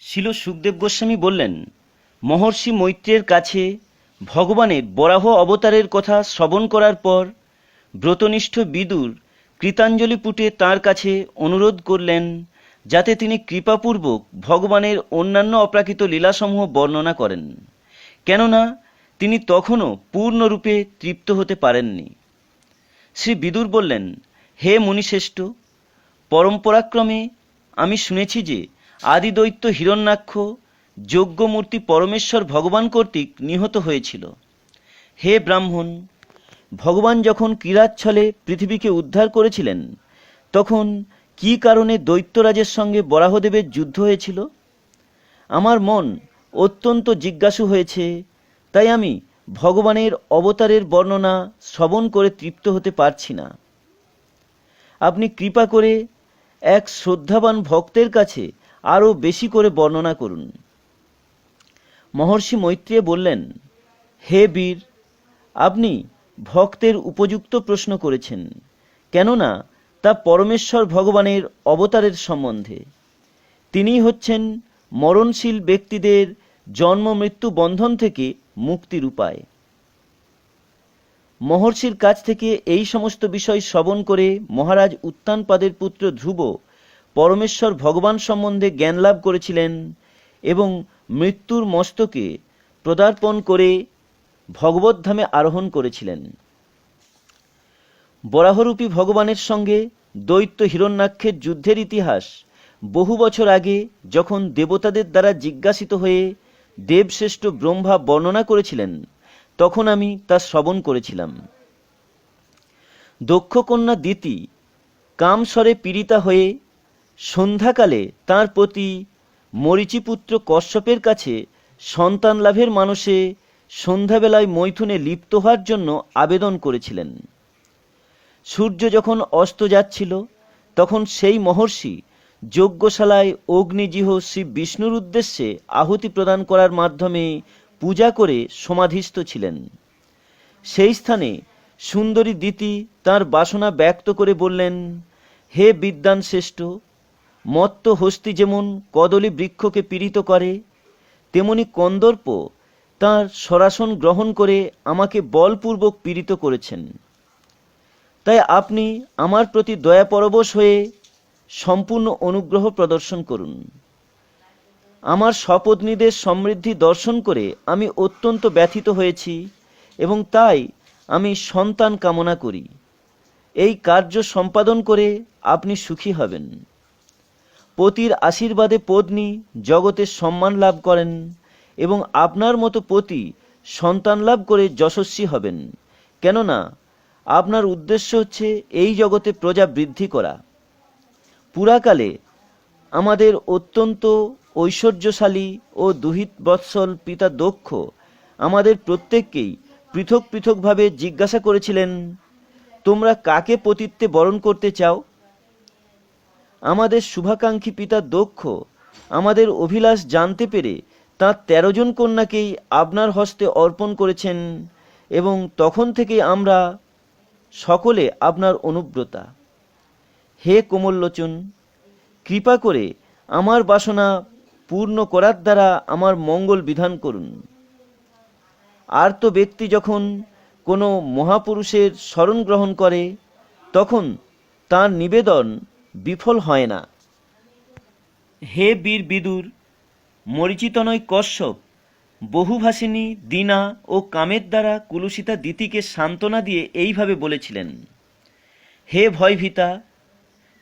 শিল সুখদেব গোস্বামী বললেন, মহর্ষি মৈত্রের কাছে ভগবানের বরাহ অবতারের কথা শ্রবণ করার পর ব্রতনিষ্ঠ বিদুর কৃতাঞ্জলি পুটে তার কাছে অনুরোধ করলেন যাতে তিনি কৃপাপূর্বক ভগবানের অন্যান্য অপ্রাকৃত লীলাসমূহ বর্ণনা করেন। কেননা তিনি তখনও পূর্ণরূপে তৃপ্ত হতে পারেননি। শ্রী বিদুর বললেন, হে মুনিশ্রেষ্ঠ, পরম্পরাক্রমে আমি শুনেছি যে আদিদৈত্য হিরণ্যাক্ষ যজ্ঞমূর্তি পরমেশ্বর ভগবান কর্তৃক নিহত হয়েছিল। হে ব্রাহ্মণ, ভগবান যখন ক্রীড়াচ্ছলে পৃথিবীকে উদ্ধার করেছিলেন, তখন কী কারণে দৈত্যরাজের সঙ্গে বরাহদেবের যুদ্ধ হয়েছিল? আমার মন অত্যন্ত জিজ্ঞাসু হয়েছে, তাই আমি ভগবানের অবতারের বর্ণনা শ্রবণ করে তৃপ্ত হতে পারছি না। আপনি কৃপা করে এক শ্রদ্ধাবান ভক্তের কাছে আরও বেশি করে বর্ণনা করুন। মহর্ষি মৈত্রেয় বললেন, হে বীর, আপনি ভক্তের উপযুক্ত প্রশ্ন করেছেন, কেননা তা পরমেশ্বর ভগবানের অবতারের সম্বন্ধে। তিনি হচ্ছেন মরণশীল ব্যক্তিদের জন্ম মৃত্যু বন্ধন থেকে মুক্তির উপায় মহর্ষির কাছ থেকে এই সমস্ত বিষয় শ্রবণ করে মহারাজ উত্তানপাদের পুত্র ধ্রুব পরমেশ্বর ভগবান সম্বন্ধে জ্ঞান লাভ করেছিলেন এবং মৃত্যুর মস্তকে প্রদার্পণ করে ভগবদ্ধামে আরোহণ করেছিলেন। বরাহরূপী ভগবানের সঙ্গে দৈত্য হিরণ্যাক্ষের যুদ্ধের ইতিহাস বহু বছর আগে যখন দেবতাদের দ্বারা জিজ্ঞাসিত হয়ে দেবশ্রেষ্ঠ ব্রহ্মা বর্ণনা করেছিলেন, তখন আমি তা শ্রবণ করেছিলাম। দক্ষকন্যা দিতি কামস্বরে পীড়িতা হয়ে সন্ধ্যাকালে তার প্রতি মরিচিপুত্র কশ্যপের কাছে সন্তান লাভের মানুষে সন্ধ্যাবেলায় মৈথুনে লিপ্ত হওয়ার জন্য আবেদন করেছিলেন। সূর্য যখন অস্ত যাচ্ছিল, তখন সেই মহর্ষি যজ্ঞশালায় অগ্নিজিহ শ্রী বিষ্ণুর উদ্দেশ্যে আহুতি প্রদান করার মাধ্যমে পূজা করে সমাধিস্থ ছিলেন। সেই স্থানে সুন্দরী দিতি তার বাসনা ব্যক্ত করে বললেন, হে বিদ্যান শ্রেষ্ঠ মত্ত হস্তি যেমন কদলী বৃক্ষকে পীড়িত করে, তেমনি কন্দর্প তার সরাসন গ্রহণ করে আমাকে বলপূর্বক পীড়িত করেছেন। তাই আপনি আমার প্রতি দয়া পরবশ হয়ে সম্পূর্ণ অনুগ্রহ প্রদর্শন করুন। আমার স্বপত্নীদের সমৃদ্ধি দর্শন করে আমি অত্যন্ত ব্যথিত হয়েছি এবং তাই আমি সন্তান কামনা করি। এই কার্য সম্পাদন করে আপনি সুখী হবেন। পতির আশীর্বাদে পত্নী জগতের সম্মান লাভ করেন এবং আপনার মতো পতি সন্তান লাভ করে যশস্বী হবেন। কেননা, আপনার উদ্দেশ্য হচ্ছে এই জগতে প্রজা বৃদ্ধি করা। পুরাকালে আমাদের অত্যন্ত ঐশ্বর্যশালী ও দুহিত বৎসল পিতা দক্ষ আমাদের প্রত্যেককেই পৃথক পৃথকভাবে জিজ্ঞাসা করেছিলেন, তোমরা কাকে পতিত্বে বরণ করতে চাও? আমাদের শুভাকাঙ্ক্ষী পিতা দক্ষ, আমাদের অভিলাষ জানতে পেরে তাঁর তেরো জন কন্যাকেই আপনার হস্তে অর্পণ করেছেন এবং তখন থেকে আমরা সকলে আপনার অনুব্রতা। হে কোমললোচন, কৃপা করে আমার বাসনা পূর্ণ করার দ্বারা আমার মঙ্গল বিধান করুন। আর তো ব্যক্তি যখন কোনো মহাপুরুষের স্মরণ গ্রহণ করে, তখন তার নিবেদন বিফল হয় না। হে বীর বিদুর, মরিচিত নয় কশ্যপ বহুভাষিনী দীনা ও কামের দ্বারা কুলুষিতা দিতিকে সান্ত্বনা দিয়ে এইভাবে বলেছিলেন, হে ভয়ভীতা,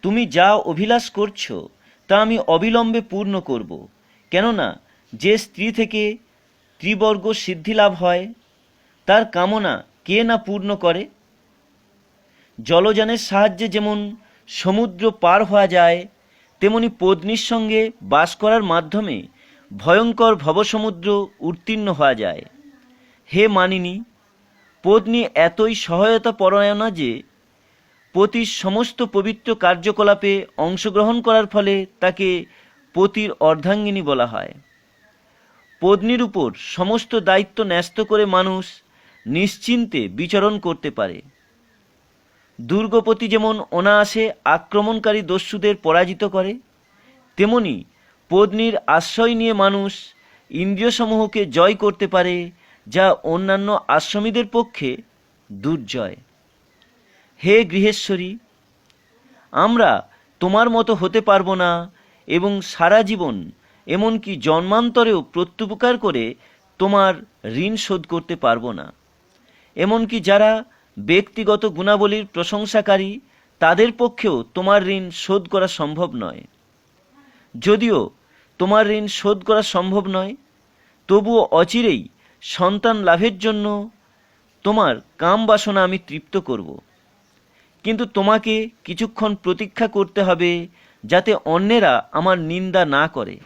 তুমি যা অভিলাষ করছ, তা আমি অবিলম্বে পূর্ণ করব। কেননা, যে স্ত্রী থেকে ত্রিবর্গ সিদ্ধি লাভ হয়, তার কামনা কে না পূর্ণ করে? জলযানের সাহায্যে যেমন সমুদ্র পার হওয়া যায়, তেমনি পত্নীর সঙ্গে বাস করার মাধ্যমে ভয়ঙ্কর ভবসমুদ্র উত্তীর্ণ হওয়া যায়। হে মানিনী পত্নী এতই সহায়তা পরায়ণা যে, পতির সমস্ত পবিত্র কার্যকলাপে অংশগ্রহণ করার ফলে তাকে পতির অর্ধাঙ্গিনী বলা হয়। পত্নীর উপর সমস্ত দায়িত্ব ন্যস্ত করে মানুষ নিশ্চিন্তে বিচরণ করতে পারে। দুর্গপতি যেমন অনায়াসে আক্রমণকারী দস্যুদের পরাজিত করে, তেমনি পত্নীর আশ্রয় নিয়ে মানুষ ইন্দ্রিয়সমূহকে জয় করতে পারে, যা অন্যান্য আশ্রমীদের পক্ষে দুর্জয়। হে গৃহেশ্বরী, আমরা তোমার মতো হতে পারব না এবং সারা জীবন এমনকি জন্মান্তরেও প্রত্যুপকার করে তোমার ঋণ শোধ করতে পারব না। এমনকি যারা ব্যক্তিগত গুণাবলীর প্রশংসাকারী, তাদের পক্ষেও তোমার ঋণ শোধ করা সম্ভব নয়। যদিও তোমার ঋণ শোধ করা সম্ভব নয়, তবুও অচিরেই সন্তান লাভের জন্য তোমার কাম বাসনা আমি তৃপ্ত করব। কিন্তু তোমাকে কিছুক্ষণ প্রতীক্ষা করতে হবে যাতে অন্যেরা আমার নিন্দা না করে।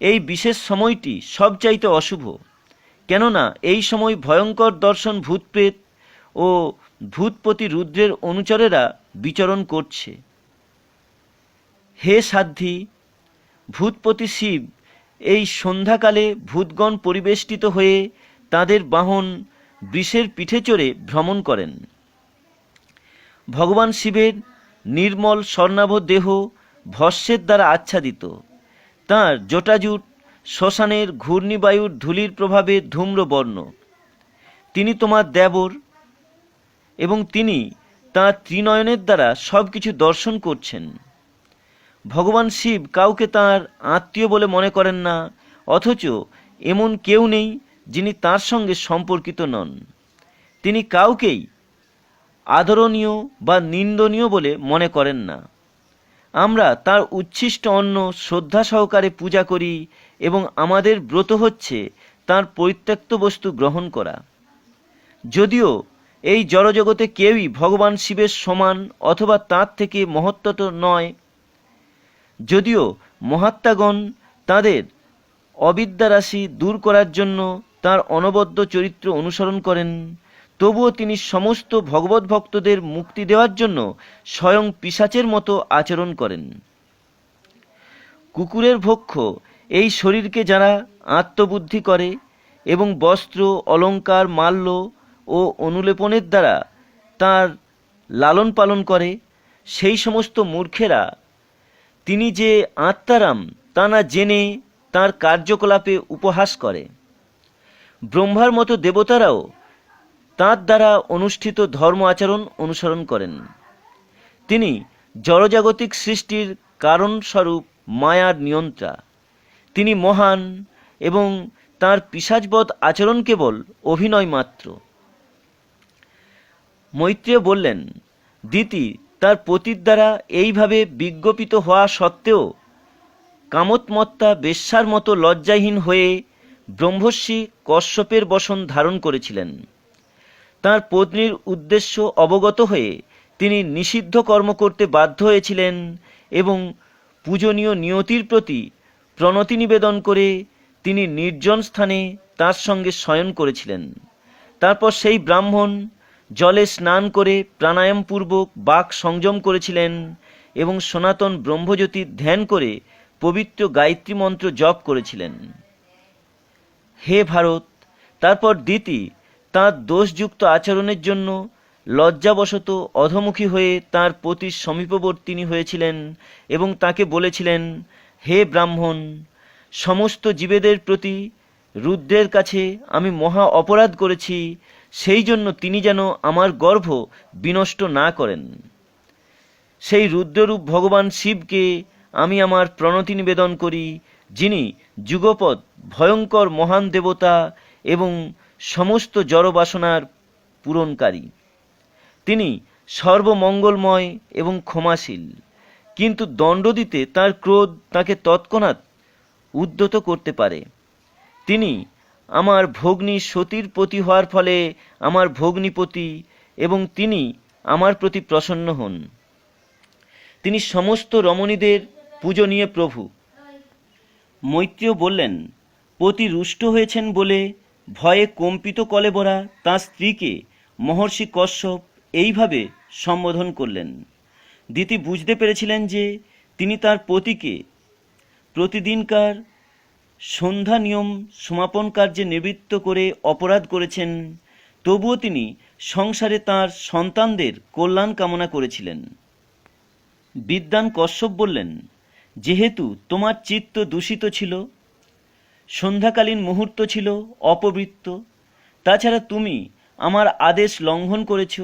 এই বিশেষ সময়টি সবচাইতে অশুভ, কেননা এই সময় ভয়ঙ্কর দর্শন ভূতপ্রেত ও ভূতপতি রুদ্রের অনুচরেরা বিচরণ করছে। হে সাধ্বী, ভূতপতি শিব, এই সন্ধ্যাকালে ভূতগণ পরিবেষ্টিত হয়ে তাদের বাহন বৃষের পিঠে চড়ে ভ্রমণ করেন। ভগবান শিবের নির্মল স্বর্ণাভ দেহ ভস্যের দ্বারা আচ্ছাদিত। তাঁর জটাজুট শ্মশানের ঘূর্ণিবায়ুর ধূলির প্রভাবে ধূম্রবর্ণ। তিনি তোমার দেবর এবং তিনি তাঁর ত্রিনয়নের দ্বারা সব কিছু দর্শন করছেন। ভগবান শিব কাউকে তার আত্মীয় বলে মনে করেন না, অথচ এমন কেউ নেই যিনি তার সঙ্গে সম্পর্কিত নন। তিনি কাউকেই আদরণীয় বা নিন্দনীয় বলে মনে করেন না। আমরা তার উচ্ছিষ্ট অন্ন শ্রদ্ধা সহকারে পূজা করি এবং আমাদের ব্রত হচ্ছে তার পরিত্যক্ত বস্তু গ্রহণ করা। যদিও এই জড়জগতে কেউই ভগবান শিবের সমান অথবা তার থেকে মহত্তত নয়। যদিও মহাত্মাগণ তাদের অবিদ্যারাশি দূর করার জন্য তার অনবদ্য চরিত্র অনুসরণ করেন, তবুও তিনি সমস্ত ভগবত ভক্তদের মুক্তি দেওয়ার জন্য স্বয়ং পিসাচের মতো আচরণ করেন। কুকুরের ভক্ষ এই শরীরকে যারা আত্মবুদ্ধি করে এবং বস্ত্র অলঙ্কার মাল্য ও অনুলেপনের দ্বারা তার লালন পালন করে, সেই সমস্ত মূর্খেরা, তিনি যে আত্মারাম তা না জেনে তার কার্যকলাপে উপহাস করে। ব্রহ্মার মতো দেবতারাও তাঁর দ্বারা অনুষ্ঠিত ধর্ম আচরণ অনুসরণ করেন। তিনি জড়জাগতিক সৃষ্টির কারণস্বরূপ মায়ার নিয়ন্ত্রা। তিনি মহান এবং তার পিসাজবধ আচরণ কেবল অভিনয় মাত্র। মৈত্রেয় বললেন দিতি তার পতির দ্বারা এইভাবে বিজ্ঞপিত হওয়া সত্ত্বেও কামতমত্তা বেশ্যার মতো লজ্জাহীন হয়ে ব্রহ্মর্ষি কশ্যপের বসন ধারণ করেছিলেন। তার পত্নীর উদ্দেশ্য অবগত হয়ে তিনি নিষিদ্ধ কর্ম করতে বাধ্য হয়েছিলেন এবং পূজনীয় নিয়তির প্রতি প্রণতি নিবেদন করে তিনি নির্জন স্থানে তার সঙ্গে শয়ন করেছিলেন। তারপর সেই ব্রাহ্মণ জলে স্নান করে প্রাণায়ামপূর্বক বাক সংযম করেছিলেন এবং সনাতন ব্রহ্মজ্যোতি ধ্যান করে পবিত্র গায়ত্রী মন্ত্র জপ করেছিলেন। হে ভারত, তারপর দিতি তাঁর দোষযুক্ত আচরণের জন্য লজ্জাবশত অধমুখী হয়ে তার পতির সমীপবর্তিনী হয়েছিলেন এবং তাকে বলেছিলেন, হে ব্রাহ্মণ, সমস্ত জীবেদের প্রতি রুদ্রের কাছে আমি মহা অপরাধ করেছি সেই জন্য তিনি যেন আমার গর্ভ বিনষ্ট না করেন। সেই রুদ্ররূপ ভগবান শিবকে আমি আমার প্রণতি নিবেদন করি, যিনি যুগপদ ভয়ঙ্কর মহান দেবতা এবং সমস্ত জড়বাসনার পূরণকারী। তিনি সর্বমঙ্গলময় এবং ক্ষমাশীল। কিন্তু দণ্ড দিতে তার ক্রোধ তাকে তৎক্ষণাৎ উদ্যত করতে পারে। তিনি আমার ভগ্নী সতীর পতি হওয়ার ফলে আমার ভগ্নীপতি এবং তিনি আমার প্রতি প্রসন্ন হন। তিনি সমস্ত রমণীদের পূজনীয় প্রভু। মৈত্রীয় বললেন, পতি রুষ্ট হয়েছেন বলে ভয়ে কম্পিত কলেবরা তাঁর স্ত্রীকে মহর্ষি কশ্যপ এইভাবে সম্বোধন করলেন। দিতি বুঝতে পেরেছিলেন যে তিনি তার পতিকে প্রতিদিনকার সন্ধ্যা নিয়ম সমাপন কার্যে নিবৃত্ত করে অপরাধ করেছেন, তবুও তিনি সংসারে তার সন্তানদের কল্যাণ কামনা করেছিলেন। বিদ্যান কশ্যপ বললেন, যেহেতু তোমার চিত্ত দূষিত ছিল, সন্ধ্যাকালীন মুহূর্ত ছিল অপবৃত্ত, তাছাড়া তুমি আমার আদেশ লঙ্ঘন করেছ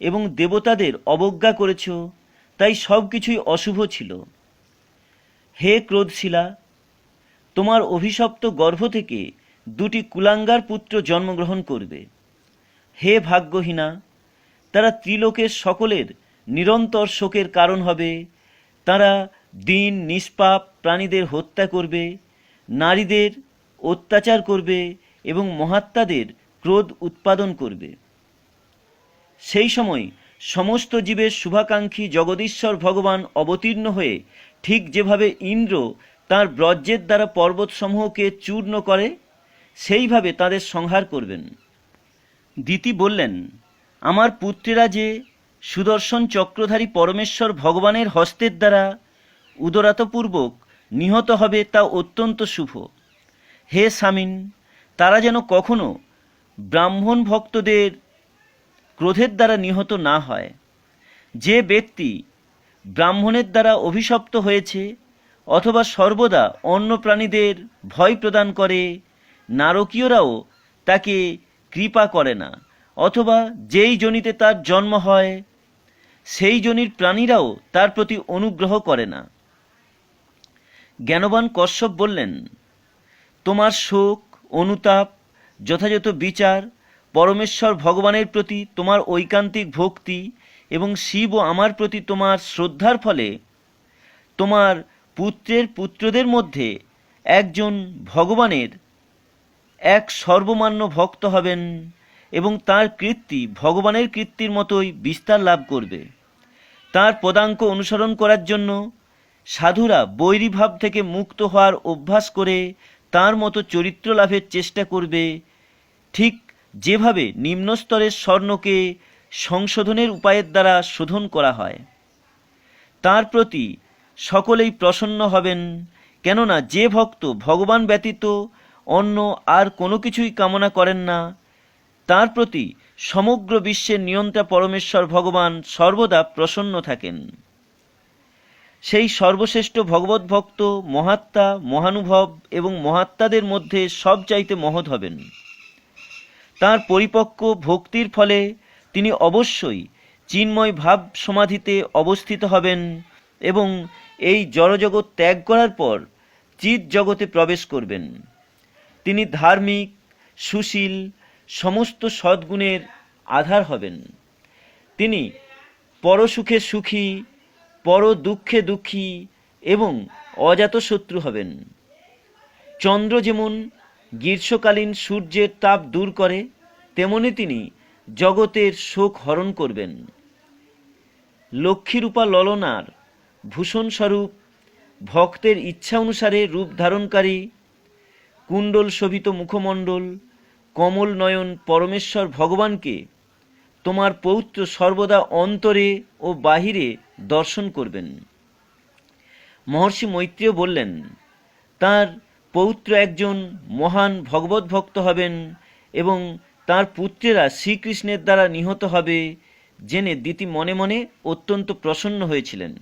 এবং দেবতাদের অবজ্ঞা করেছ, তাই সব কিছুই অশুভ ছিল। হে ক্রোধশিলা তোমার অভিশপ্ত গর্ভ থেকে দুটি কুলাঙ্গার পুত্র জন্মগ্রহণ করবে। হে ভাগ্যহীনা, তারা ত্রিলোকের সকলের নিরন্তর শোকের কারণ হবে। তারা দিন নিষ্পাপ প্রাণীদের হত্যা করবে, নারীদের অত্যাচার করবে এবং মহাত্মাদের ক্রোধ উৎপাদন করবে। সেই সময় সমস্ত জীবের শুভাকাঙ্ক্ষী জগদীশ্বর ভগবান অবতীর্ণ হয়ে ঠিক যেভাবে ইন্দ্র তার ব্রজ্যের দ্বারা পর্বতসমূহকে চূর্ণ করে, সেইভাবে তাদের সংহার করবেন। দিতি বললেন, আমার পুত্রেরা যে সুদর্শন চক্রধারী পরমেশ্বর ভগবানের হস্তের দ্বারা উদরাতপূর্বক নিহত হবে তা অত্যন্ত শুভ। হে স্বামীন, তারা যেন কখনো ব্রাহ্মণ ভক্তদের ক্রোধের দ্বারা নিহত না হয়। যে ব্যক্তি ব্রাহ্মণের দ্বারা অভিশপ্ত হয়েছে অথবা সর্বদা অন্য প্রাণীদের ভয় প্রদান করে, নারকীয়রাও তাকে কৃপা করে না। অথবা যেই জনিতে তার জন্ম হয়, সেই জনির প্রাণীরাও তার প্রতি অনুগ্রহ করে না। জ্ঞানবান কশ্যপ বললেন, তোমার শোক, অনুতাপ, যথাযথ বিচার, পরমেশ্বর ভগবানের প্রতি তোমার ঐকান্তিক ভক্তি এবং শিব ও আমার প্রতি তোমার শ্রদ্ধার ফলে তোমার পুত্রের পুত্রদের মধ্যে একজন ভগবানের এক সর্বমান্য ভক্ত হবেন এবং তার কীর্তি ভগবানের কীর্তির মতোই বিস্তার লাভ করবে। তার পদাঙ্ক অনুসরণ করার জন্য সাধুরা বৈরীভাব থেকে মুক্ত হওয়ার অভ্যাস করে তার মতো চরিত্র লাভের চেষ্টা করবে। ঠিক যেভাবে নিম্নস্তরের স্বর্ণকে সংশোধনের উপায়ের দ্বারা শোধন করা হয়। তার প্রতি সকলেই প্রসন্ন হবেন। কেননা যে ভক্ত ভগবান ব্যতীত অন্য আর কোনো কিছুই কামনা করেন না, তার প্রতি সমগ্র বিশ্বের নিয়ন্ত্রা পরমেশ্বর ভগবান সর্বদা প্রসন্ন থাকেন। সেই সর্বশ্রেষ্ঠ ভগবত ভক্ত, মহাত্মা, মহানুভব এবং মহাত্মাদের মধ্যে সব চাইতে মহৎ হবেন। তার পরিপক্ক ভক্তির ফলে তিনি অবশ্যই চিন্ময় ভাব সমাধিতে অবস্থিত হবেন। এবং এই জড়জগৎ ত্যাগ করার পর চিৎ জগতে প্রবেশ করবেন। তিনি ধার্মিক, সুশীল, সমস্ত সদ্গুণের আধার হবেন। তিনি পরসুখে সুখী পর দুঃখে দুঃখী এবং অজাত শত্রু হবেন। চন্দ্র যেমন গ্রীষ্মকালীন সূর্যের তাপ দূর করে, তেমনি তিনি জগতের শোক হরণ করবেন। লক্ষ্মীরূপা ললনার ভূষণ স্বরূপ ভক্তের ইচ্ছা অনুসারে রূপ ধারণকারী, কুণ্ডল শোভিত মুখমণ্ডল, কমল নয়ন পরমেশ্বর ভগবানকে তোমার পৌত্র সর্বদা অন্তরে ও বাহিরে দর্শন করবেন। মহর্ষি মৈত্রীয় বললেন, তার পৌত্র একজন মহান ভগবত ভক্ত হবেন এবং তার পুত্রেরা শ্রীকৃষ্ণের দ্বারা নিহত হবে, জেনে দিতি মনে মনে অত্যন্ত প্রসন্ন হয়েছিলেন।